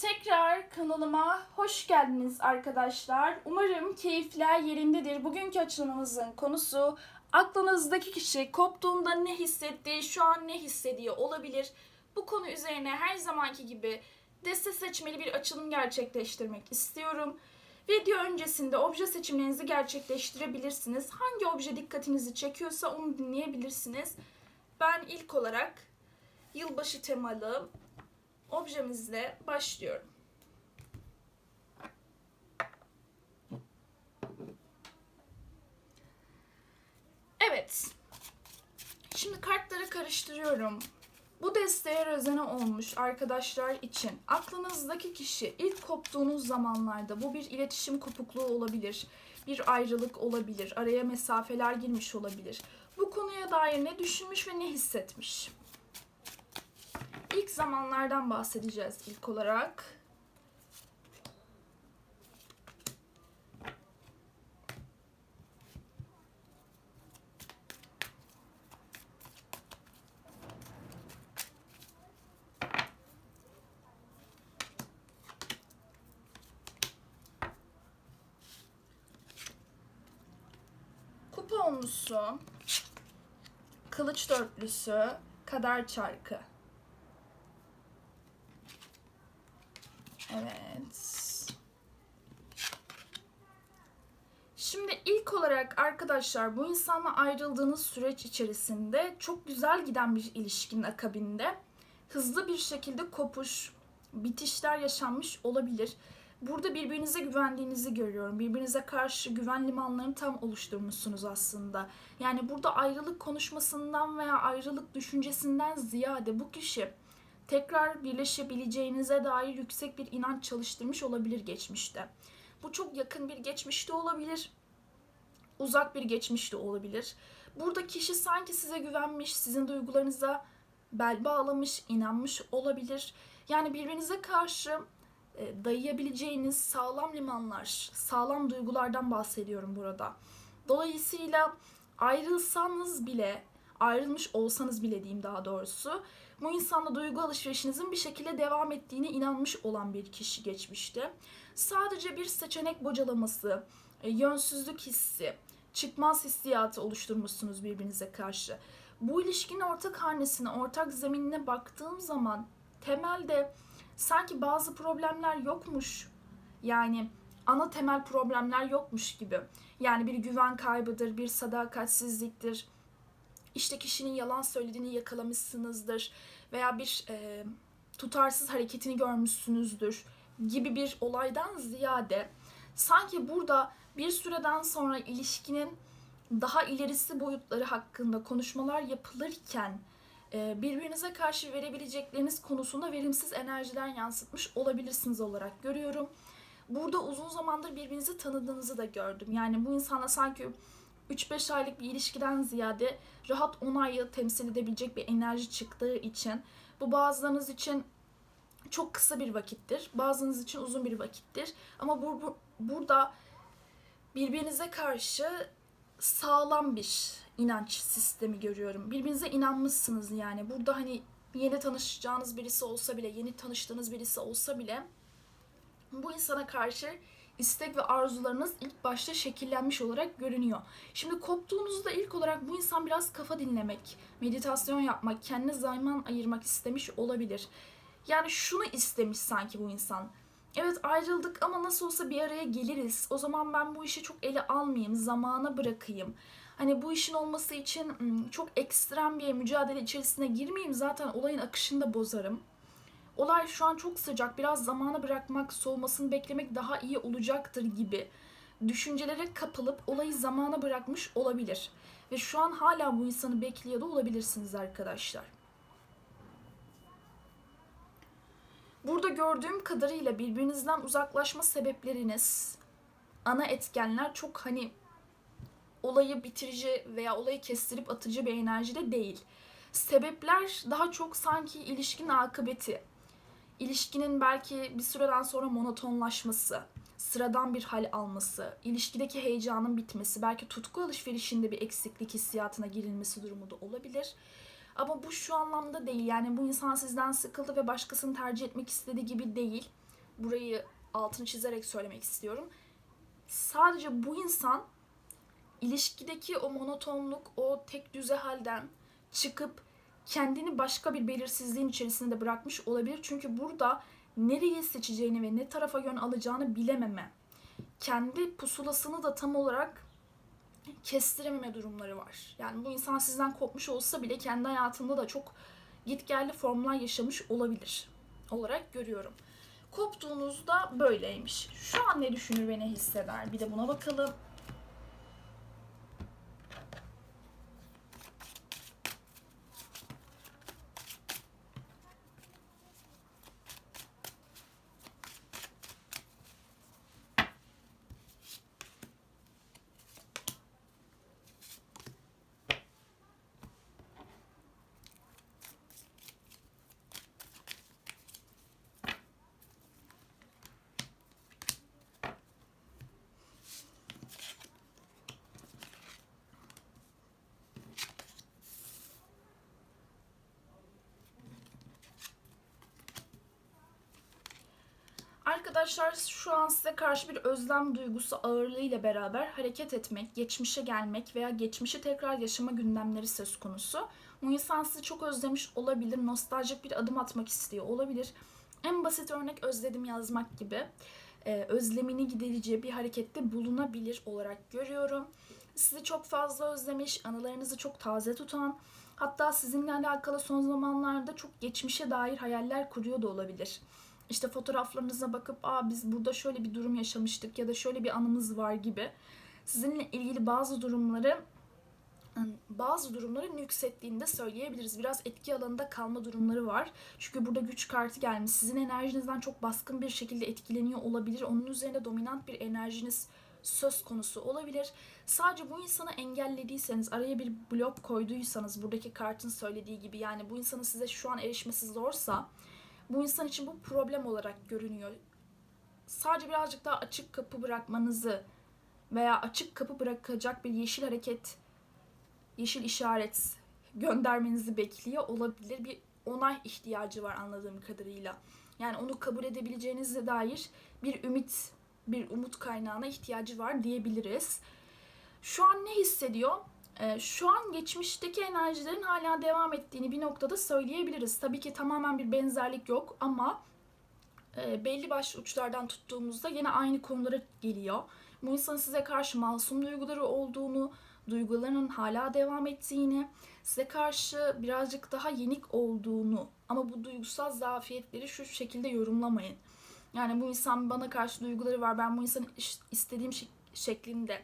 Tekrar kanalıma hoş geldiniz arkadaşlar. Umarım keyifler yerindedir. Bugünkü açılımımızın konusu aklınızdaki kişi koptuğunda ne hissettiği, şu an ne hissediyor olabilir. Bu konu üzerine her zamanki gibi deste seçmeli bir açılım gerçekleştirmek istiyorum. Video öncesinde obje seçimlerinizi gerçekleştirebilirsiniz. Hangi obje dikkatinizi çekiyorsa onu dinleyebilirsiniz. Ben ilk olarak yılbaşı temalı objemizle başlıyorum. Evet. Şimdi kartları karıştırıyorum. Bu desteğe rezene olmuş arkadaşlar için aklınızdaki kişi ilk koptuğunuz zamanlarda bu bir iletişim kopukluğu olabilir, bir ayrılık olabilir, araya mesafeler girmiş olabilir. Bu konuya dair ne düşünmüş ve ne hissetmiş? İlk zamanlardan bahsedeceğiz ilk olarak. Kupa onlusu, kılıç dörtlüsü, kader çarkı. Evet. Şimdi ilk olarak arkadaşlar bu insanla ayrıldığınız süreç içerisinde çok güzel giden bir ilişkinin akabinde hızlı bir şekilde kopuş, bitişler yaşanmış olabilir. Burada birbirinize güvendiğinizi görüyorum. Birbirinize karşı güven limanlarını tam oluşturmuşsunuz aslında. Yani burada ayrılık konuşmasından veya ayrılık düşüncesinden ziyade bu kişi tekrar birleşebileceğinize dair yüksek bir inanç çalıştırmış olabilir geçmişte. Bu çok yakın bir geçmişte olabilir. Uzak bir geçmişte olabilir. Burada kişi sanki size güvenmiş, sizin duygularınıza bel bağlamış, inanmış olabilir. Yani birbirinize karşı e, dayayabileceğiniz sağlam limanlar, sağlam duygulardan bahsediyorum burada. Dolayısıyla ayrılsanız bile, ayrılmış olsanız bile diyeyim daha doğrusu, bu insanla duygu alışverişinizin bir şekilde devam ettiğine inanmış olan bir kişi geçmişti. Sadece bir seçenek bocalaması, e, yönsüzlük hissi, çıkmaz hissiyatı oluşturmuşsunuz birbirinize karşı. Bu ilişkinin ortak hanesine, ortak zeminine baktığım zaman temelde sanki bazı problemler yokmuş. Yani ana temel problemler yokmuş gibi. Yani bir güven kaybıdır, bir sadakatsizliktir, işte kişinin yalan söylediğini yakalamışsınızdır veya bir e, tutarsız hareketini görmüşsünüzdür gibi bir olaydan ziyade sanki burada bir süreden sonra ilişkinin daha ilerisi boyutları hakkında konuşmalar yapılırken e, birbirinize karşı verebilecekleriniz konusunda verimsiz enerjiler yansıtmış olabilirsiniz olarak görüyorum. Burada uzun zamandır birbirinizi tanıdığınızı da gördüm. Yani bu insanla sanki 3-5 aylık bir ilişkiden ziyade rahat 10 ayı temsil edebilecek bir enerji çıktığı için bu bazılarınız için çok kısa bir vakittir. Bazınız için uzun bir vakittir. Ama bu, bu, burada birbirinize karşı sağlam bir inanç sistemi görüyorum. Birbirinize inanmışsınız yani. Burada hani yeni tanışacağınız birisi olsa bile, yeni tanıştığınız birisi olsa bile bu insana karşı istek ve arzularınız ilk başta şekillenmiş olarak görünüyor. Şimdi koptuğunuzda ilk olarak bu insan biraz kafa dinlemek, meditasyon yapmak, kendine zaman ayırmak istemiş olabilir. Yani şunu istemiş sanki bu insan. Evet ayrıldık ama nasıl olsa bir araya geliriz. O zaman ben bu işi çok ele almayayım, zamana bırakayım. Hani bu işin olması için çok ekstrem bir mücadele içerisine girmeyeyim. Zaten olayın akışını da bozarım olay şu an çok sıcak biraz zamana bırakmak soğumasını beklemek daha iyi olacaktır gibi düşüncelere kapılıp olayı zamana bırakmış olabilir. Ve şu an hala bu insanı bekliyor da olabilirsiniz arkadaşlar. Burada gördüğüm kadarıyla birbirinizden uzaklaşma sebepleriniz, ana etkenler çok hani olayı bitirici veya olayı kestirip atıcı bir enerjide değil. Sebepler daha çok sanki ilişkinin akıbeti, ilişkinin belki bir süreden sonra monotonlaşması, sıradan bir hal alması, ilişkideki heyecanın bitmesi, belki tutku alışverişinde bir eksiklik hissiyatına girilmesi durumu da olabilir. Ama bu şu anlamda değil. Yani bu insan sizden sıkıldı ve başkasını tercih etmek istediği gibi değil. burayı altını çizerek söylemek istiyorum. Sadece bu insan ilişkideki o monotonluk, o tek düze halden çıkıp kendini başka bir belirsizliğin içerisinde bırakmış olabilir. Çünkü burada nereyi seçeceğini ve ne tarafa yön alacağını bilememe, kendi pusulasını da tam olarak kestirememe durumları var. Yani bu insan sizden kopmuş olsa bile kendi hayatında da çok gitgelli formlar yaşamış olabilir olarak görüyorum. Koptuğunuzda böyleymiş. Şu an ne düşünür ve ne hisseder? Bir de buna bakalım. Arkadaşlar şu an size karşı bir özlem duygusu ağırlığıyla beraber hareket etmek, geçmişe gelmek veya geçmişi tekrar yaşama gündemleri söz konusu. Bu insan sizi çok özlemiş olabilir, nostaljik bir adım atmak istiyor olabilir. En basit örnek özledim yazmak gibi. Ee, özlemini giderici bir harekette bulunabilir olarak görüyorum. Sizi çok fazla özlemiş, anılarınızı çok taze tutan, hatta sizinle alakalı son zamanlarda çok geçmişe dair hayaller kuruyor da olabilir işte fotoğraflarınıza bakıp aa biz burada şöyle bir durum yaşamıştık ya da şöyle bir anımız var gibi sizinle ilgili bazı durumları bazı durumları nüksettiğini de söyleyebiliriz. Biraz etki alanında kalma durumları var. Çünkü burada güç kartı gelmiş. Sizin enerjinizden çok baskın bir şekilde etkileniyor olabilir. Onun üzerinde dominant bir enerjiniz söz konusu olabilir. Sadece bu insanı engellediyseniz, araya bir blok koyduysanız buradaki kartın söylediği gibi yani bu insanın size şu an erişmesi zorsa bu insan için bu problem olarak görünüyor. Sadece birazcık daha açık kapı bırakmanızı veya açık kapı bırakacak bir yeşil hareket, yeşil işaret göndermenizi bekliyor olabilir. Bir onay ihtiyacı var anladığım kadarıyla. Yani onu kabul edebileceğinize dair bir ümit, bir umut kaynağına ihtiyacı var diyebiliriz. Şu an ne hissediyor? Ee, şu an geçmişteki enerjilerin hala devam ettiğini bir noktada söyleyebiliriz. Tabii ki tamamen bir benzerlik yok ama e, belli başlı uçlardan tuttuğumuzda yine aynı konulara geliyor. Bu insanın size karşı masum duyguları olduğunu, duygularının hala devam ettiğini, size karşı birazcık daha yenik olduğunu ama bu duygusal zafiyetleri şu şekilde yorumlamayın. Yani bu insan bana karşı duyguları var, ben bu insanı istediğim şeklinde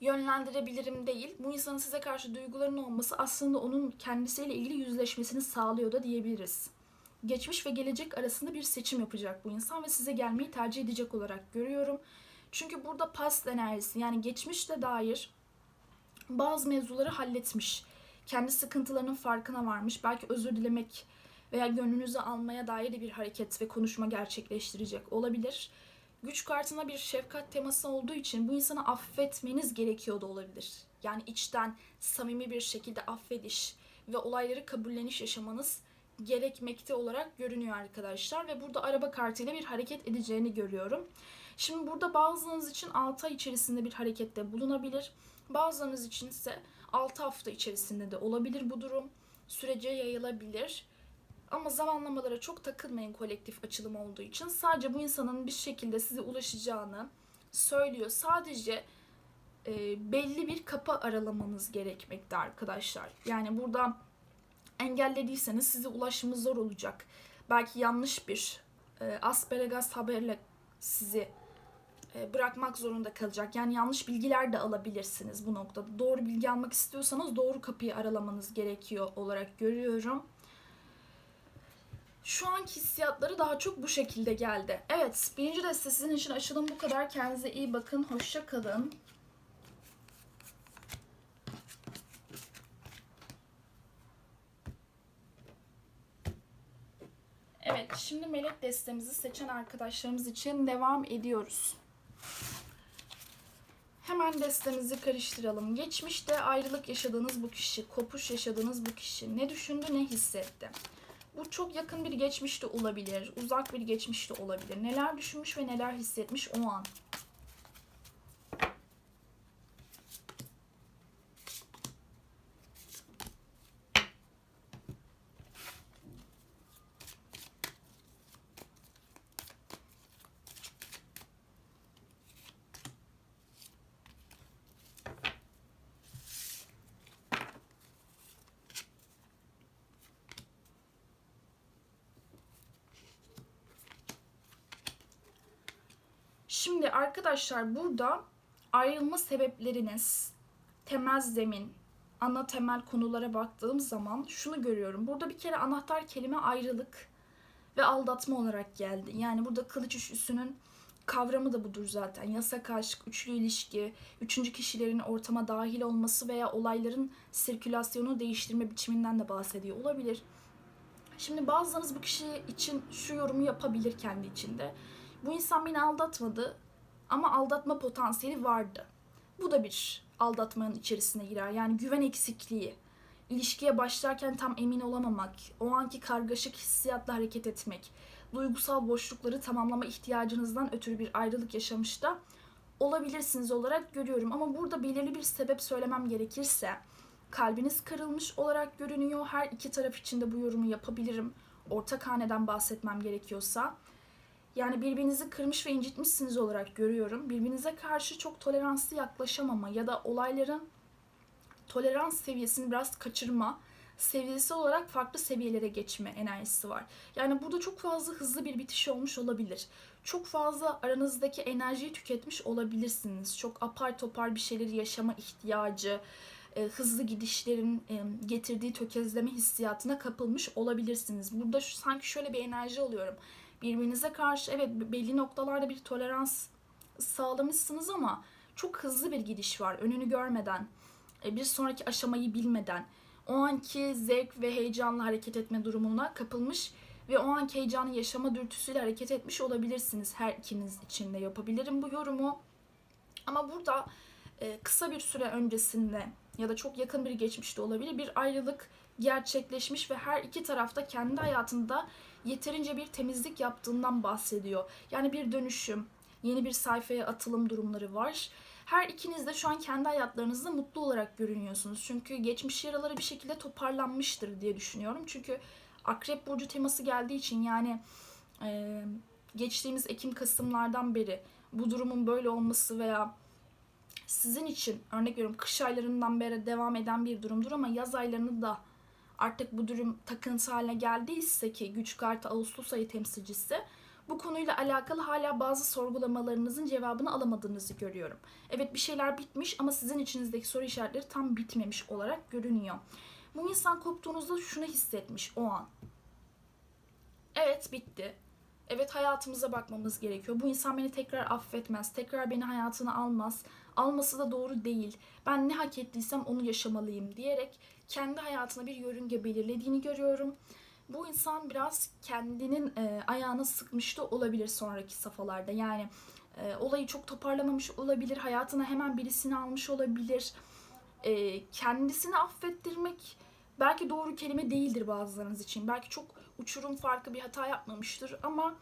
yönlendirebilirim değil. Bu insanın size karşı duygularının olması aslında onun kendisiyle ilgili yüzleşmesini sağlıyor da diyebiliriz. Geçmiş ve gelecek arasında bir seçim yapacak bu insan ve size gelmeyi tercih edecek olarak görüyorum. Çünkü burada past enerjisi yani geçmişle dair bazı mevzuları halletmiş. Kendi sıkıntılarının farkına varmış. Belki özür dilemek veya gönlünüzü almaya dair bir hareket ve konuşma gerçekleştirecek olabilir güç kartına bir şefkat teması olduğu için bu insanı affetmeniz gerekiyor da olabilir. Yani içten samimi bir şekilde affediş ve olayları kabulleniş yaşamanız gerekmekte olarak görünüyor arkadaşlar ve burada araba kartıyla bir hareket edeceğini görüyorum. Şimdi burada bazılarınız için 6 ay içerisinde bir harekette bulunabilir. Bazılarınız için ise 6 hafta içerisinde de olabilir bu durum. Sürece yayılabilir. Ama zamanlamalara çok takılmayın kolektif açılım olduğu için. Sadece bu insanın bir şekilde size ulaşacağını söylüyor. Sadece e, belli bir kapı aralamanız gerekmekte arkadaşlar. Yani burada engellediyseniz size ulaşımı zor olacak. Belki yanlış bir e, asparagas haberle sizi e, bırakmak zorunda kalacak. Yani yanlış bilgiler de alabilirsiniz bu noktada. Doğru bilgi almak istiyorsanız doğru kapıyı aralamanız gerekiyor olarak görüyorum. Şu anki hissiyatları daha çok bu şekilde geldi. Evet, birinci deste sizin için açılım bu kadar. Kendinize iyi bakın. Hoşça kalın. Evet, şimdi melek destemizi seçen arkadaşlarımız için devam ediyoruz. Hemen destemizi karıştıralım. Geçmişte ayrılık yaşadığınız bu kişi, kopuş yaşadığınız bu kişi ne düşündü, ne hissetti? Bu çok yakın bir geçmişte olabilir, uzak bir geçmişte olabilir. Neler düşünmüş ve neler hissetmiş o an. Şimdi arkadaşlar burada ayrılma sebepleriniz, temel zemin, ana temel konulara baktığım zaman şunu görüyorum. Burada bir kere anahtar kelime ayrılık ve aldatma olarak geldi. Yani burada kılıç üçlüsünün kavramı da budur zaten. Yasak aşk, üçlü ilişki, üçüncü kişilerin ortama dahil olması veya olayların sirkülasyonu değiştirme biçiminden de bahsediyor olabilir. Şimdi bazılarınız bu kişi için şu yorumu yapabilir kendi içinde. Bu insan beni aldatmadı ama aldatma potansiyeli vardı. Bu da bir aldatmanın içerisine girer. Yani güven eksikliği, ilişkiye başlarken tam emin olamamak, o anki kargaşık hissiyatla hareket etmek, duygusal boşlukları tamamlama ihtiyacınızdan ötürü bir ayrılık yaşamış da olabilirsiniz olarak görüyorum. Ama burada belirli bir sebep söylemem gerekirse kalbiniz kırılmış olarak görünüyor. Her iki taraf için de bu yorumu yapabilirim. Ortak haneden bahsetmem gerekiyorsa. Yani birbirinizi kırmış ve incitmişsiniz olarak görüyorum. Birbirinize karşı çok toleranslı yaklaşamama ya da olayların tolerans seviyesini biraz kaçırma seviyesi olarak farklı seviyelere geçme enerjisi var. Yani burada çok fazla hızlı bir bitiş olmuş olabilir. Çok fazla aranızdaki enerjiyi tüketmiş olabilirsiniz. Çok apar topar bir şeyleri yaşama ihtiyacı, e, hızlı gidişlerin e, getirdiği tökezleme hissiyatına kapılmış olabilirsiniz. Burada şu, sanki şöyle bir enerji alıyorum birbirinize karşı evet belli noktalarda bir tolerans sağlamışsınız ama çok hızlı bir gidiş var. Önünü görmeden, e, bir sonraki aşamayı bilmeden, o anki zevk ve heyecanla hareket etme durumuna kapılmış ve o anki heyecanı yaşama dürtüsüyle hareket etmiş olabilirsiniz. Her ikiniz için de yapabilirim bu yorumu. Ama burada e, kısa bir süre öncesinde ya da çok yakın bir geçmişte olabilir bir ayrılık gerçekleşmiş ve her iki tarafta kendi hayatında yeterince bir temizlik yaptığından bahsediyor. Yani bir dönüşüm, yeni bir sayfaya atılım durumları var. Her ikiniz de şu an kendi hayatlarınızda mutlu olarak görünüyorsunuz. Çünkü geçmiş yaraları bir şekilde toparlanmıştır diye düşünüyorum. Çünkü Akrep Burcu teması geldiği için yani e, geçtiğimiz Ekim-Kasımlardan beri bu durumun böyle olması veya sizin için örnek veriyorum kış aylarından beri devam eden bir durumdur ama yaz aylarını da artık bu durum takıntı haline geldiyse ki güç kartı Ağustos ayı temsilcisi bu konuyla alakalı hala bazı sorgulamalarınızın cevabını alamadığınızı görüyorum. Evet bir şeyler bitmiş ama sizin içinizdeki soru işaretleri tam bitmemiş olarak görünüyor. Bu insan koptuğunuzda şunu hissetmiş o an. Evet bitti. Evet hayatımıza bakmamız gerekiyor. Bu insan beni tekrar affetmez. Tekrar beni hayatına almaz. Alması da doğru değil. Ben ne hak ettiysem onu yaşamalıyım diyerek kendi hayatına bir yörünge belirlediğini görüyorum. Bu insan biraz kendinin e, ayağını sıkmış da olabilir sonraki safhalarda. Yani e, olayı çok toparlamamış olabilir. Hayatına hemen birisini almış olabilir. E, kendisini affettirmek belki doğru kelime değildir bazılarınız için. Belki çok uçurum farkı bir hata yapmamıştır ama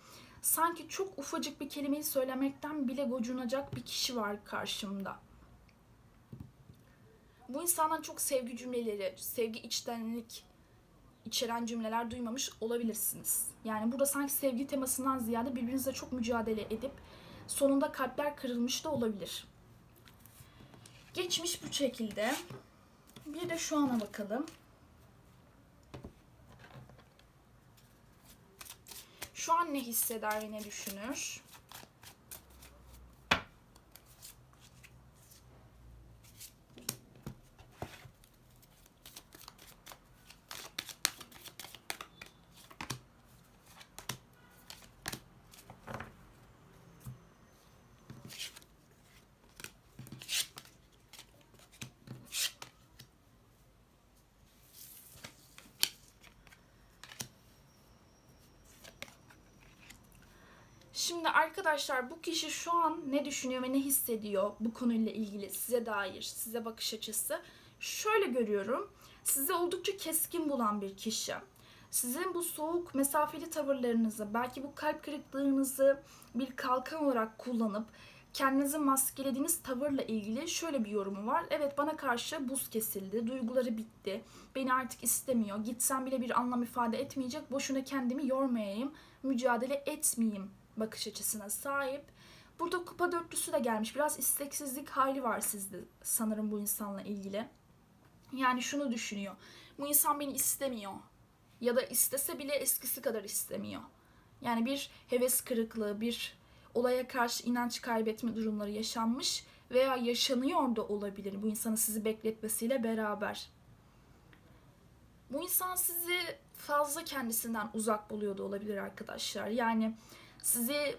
sanki çok ufacık bir kelimeyi söylemekten bile gocunacak bir kişi var karşımda. Bu insandan çok sevgi cümleleri, sevgi içtenlik içeren cümleler duymamış olabilirsiniz. Yani burada sanki sevgi temasından ziyade birbirinizle çok mücadele edip sonunda kalpler kırılmış da olabilir. Geçmiş bu şekilde. Bir de şu ana bakalım. Şu an ne hisseder ve ne düşünür? Şimdi arkadaşlar bu kişi şu an ne düşünüyor ve ne hissediyor bu konuyla ilgili size dair, size bakış açısı. Şöyle görüyorum. Size oldukça keskin bulan bir kişi. Sizin bu soğuk, mesafeli tavırlarınızı, belki bu kalp kırıklığınızı bir kalkan olarak kullanıp kendinizi maskelediğiniz tavırla ilgili şöyle bir yorumu var. Evet bana karşı buz kesildi, duyguları bitti, beni artık istemiyor, gitsem bile bir anlam ifade etmeyecek, boşuna kendimi yormayayım, mücadele etmeyeyim bakış açısına sahip. Burada kupa dörtlüsü de gelmiş. Biraz isteksizlik hali var sizde sanırım bu insanla ilgili. Yani şunu düşünüyor. Bu insan beni istemiyor. Ya da istese bile eskisi kadar istemiyor. Yani bir heves kırıklığı, bir olaya karşı inanç kaybetme durumları yaşanmış veya yaşanıyor da olabilir bu insanın sizi bekletmesiyle beraber. Bu insan sizi fazla kendisinden uzak buluyor da olabilir arkadaşlar. Yani sizi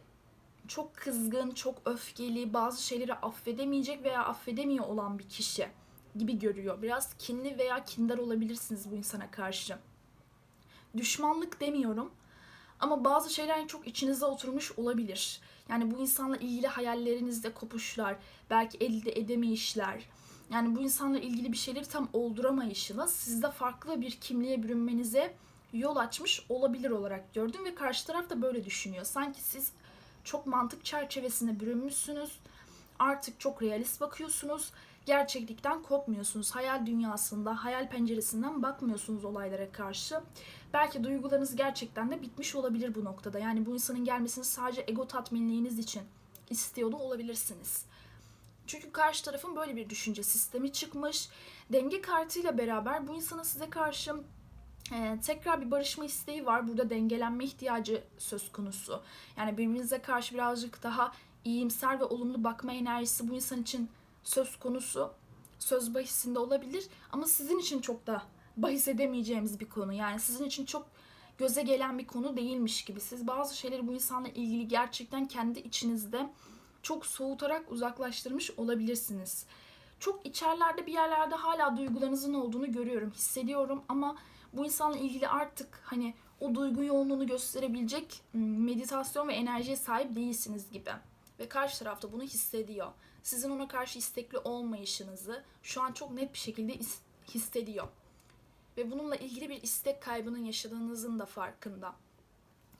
çok kızgın, çok öfkeli, bazı şeyleri affedemeyecek veya affedemiyor olan bir kişi gibi görüyor. Biraz kinli veya kindar olabilirsiniz bu insana karşı. Düşmanlık demiyorum ama bazı şeyler çok içinize oturmuş olabilir. Yani bu insanla ilgili hayallerinizde kopuşlar, belki elde edemeyişler. Yani bu insanla ilgili bir şeyleri tam olduramayışınız sizde farklı bir kimliğe bürünmenize yol açmış olabilir olarak gördüm ve karşı taraf da böyle düşünüyor. Sanki siz çok mantık çerçevesine bürünmüşsünüz. Artık çok realist bakıyorsunuz. Gerçeklikten kopmuyorsunuz. Hayal dünyasında, hayal penceresinden bakmıyorsunuz olaylara karşı. Belki duygularınız gerçekten de bitmiş olabilir bu noktada. Yani bu insanın gelmesini sadece ego tatminliğiniz için istiyordu olabilirsiniz. Çünkü karşı tarafın böyle bir düşünce sistemi çıkmış. Denge kartıyla beraber bu insanın size karşı ee, tekrar bir barışma isteği var. Burada dengelenme ihtiyacı söz konusu. Yani birbirinize karşı birazcık daha iyimser ve olumlu bakma enerjisi bu insan için söz konusu. Söz bahisinde olabilir ama sizin için çok da bahis edemeyeceğimiz bir konu. Yani sizin için çok göze gelen bir konu değilmiş gibi. Siz bazı şeyleri bu insanla ilgili gerçekten kendi içinizde çok soğutarak uzaklaştırmış olabilirsiniz. Çok içerlerde bir yerlerde hala duygularınızın olduğunu görüyorum, hissediyorum ama bu insanla ilgili artık hani o duygu yoğunluğunu gösterebilecek meditasyon ve enerjiye sahip değilsiniz gibi. Ve karşı tarafta bunu hissediyor. Sizin ona karşı istekli olmayışınızı şu an çok net bir şekilde hissediyor. Ve bununla ilgili bir istek kaybının yaşadığınızın da farkında.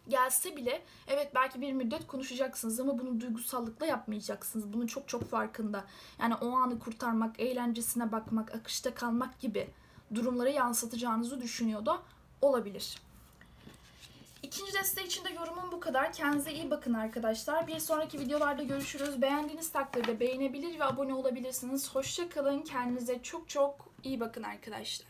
Gelse bile evet belki bir müddet konuşacaksınız ama bunu duygusallıkla yapmayacaksınız. Bunun çok çok farkında. Yani o anı kurtarmak, eğlencesine bakmak, akışta kalmak gibi durumları yansıtacağınızı düşünüyor da olabilir. İkinci deste için de yorumum bu kadar. Kendinize iyi bakın arkadaşlar. Bir sonraki videolarda görüşürüz. Beğendiğiniz takdirde beğenebilir ve abone olabilirsiniz. Hoşça kalın. Kendinize çok çok iyi bakın arkadaşlar.